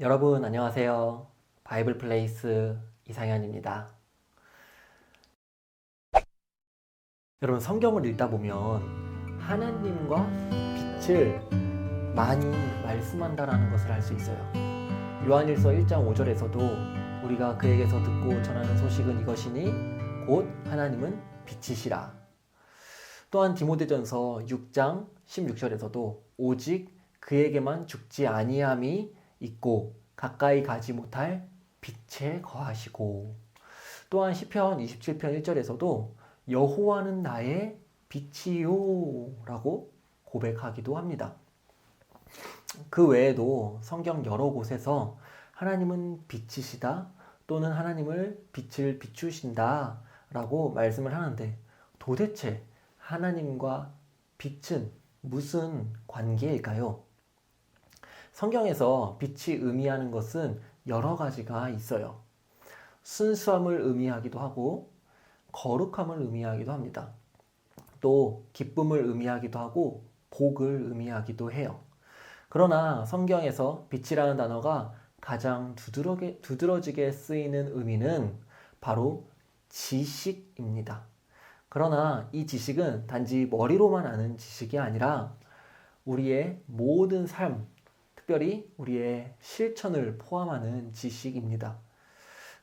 여러분 안녕하세요. 바이블 플레이스 이상현입니다. 여러분 성경을 읽다 보면 하나님과 빛을 많이 말씀한다라는 것을 알 수 있어요. 요한일서 1장 5절에서도 우리가 그에게서 듣고 전하는 소식은 이것이니 곧 하나님은 빛이시라. 또한 디모데전서 6장 16절에서도 오직 그에게만 죽지 아니함이 있고 가까이 가지 못할 빛에 거하시고 또한 시편 27편 1절에서도 여호와는 나의 빛이요라고 고백하기도 합니다. 그 외에도 성경 여러 곳에서 하나님은 빛이시다 또는 하나님을 빛을 비추신다 라고 말씀을 하는데 도대체 하나님과 빛은 무슨 관계일까요? 성경에서 빛이 의미하는 것은 여러 가지가 있어요. 순수함을 의미하기도 하고, 거룩함을 의미하기도 합니다. 또, 기쁨을 의미하기도 하고, 복을 의미하기도 해요. 그러나 성경에서 빛이라는 단어가 가장 두드러게, 두드러지게 쓰이는 의미는 바로 지식입니다. 그러나 이 지식은 단지 머리로만 아는 지식이 아니라 우리의 모든 삶, 특별히 우리의 실천을 포함하는 지식입니다.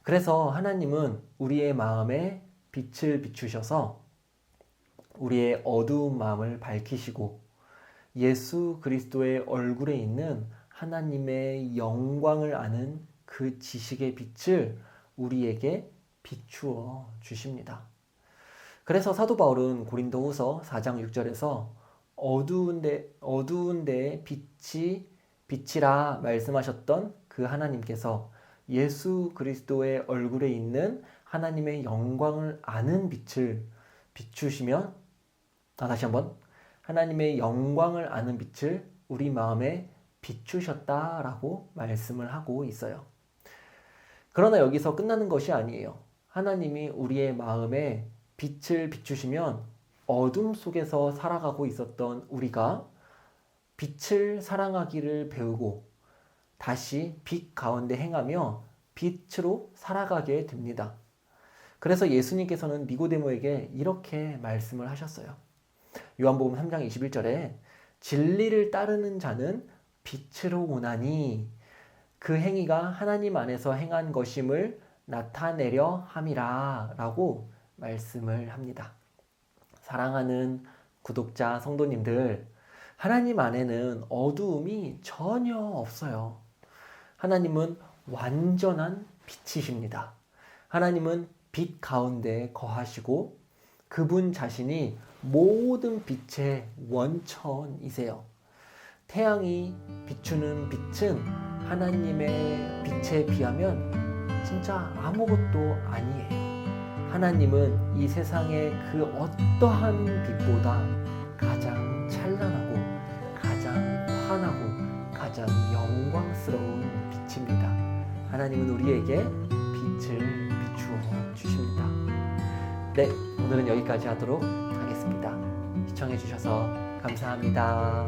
그래서 하나님은 우리의 마음에 빛을 비추셔서 우리의 어두운 마음을 밝히시고 예수 그리스도의 얼굴에 있는 하나님의 영광을 아는 그 지식의 빛을 우리에게 비추어 주십니다. 그래서 사도 바울은 고린도후서 4장 6절에서 어두운데 어두운데 빛이 빛이라 말씀하셨던 그 하나님께서 예수 그리스도의 얼굴에 있는 하나님의 영광을 아는 빛을 비추시면 아, 다시 한번 하나님의 영광을 아는 빛을 우리 마음에 비추셨다라고 말씀을 하고 있어요. 그러나 여기서 끝나는 것이 아니에요. 하나님이 우리의 마음에 빛을 비추시면 어둠 속에서 살아가고 있었던 우리가 빛을 사랑하기를 배우고 다시 빛 가운데 행하며 빛으로 살아가게 됩니다. 그래서 예수님께서는 니고데모에게 이렇게 말씀을 하셨어요. 요한복음 3장 21절에 진리를 따르는 자는 빛으로 오나니 그 행위가 하나님 안에서 행한 것임을 나타내려 함이라 라고 말씀을 합니다. 사랑하는 구독자 성도님들, 하나님 안에는 어두움이 전혀 없어요. 하나님은 완전한 빛이십니다. 하나님은 빛 가운데 거하시고 그분 자신이 모든 빛의 원천이세요. 태양이 비추는 빛은 하나님의 빛에 비하면 진짜 아무것도 아니에요. 하나님은 이 세상의 그 어떠한 빛보다 하나님은 우리에게 빛을 비추어 주십니다. 네, 오늘은 여기까지 하도록 하겠습니다. 시청해 주셔서 감사합니다.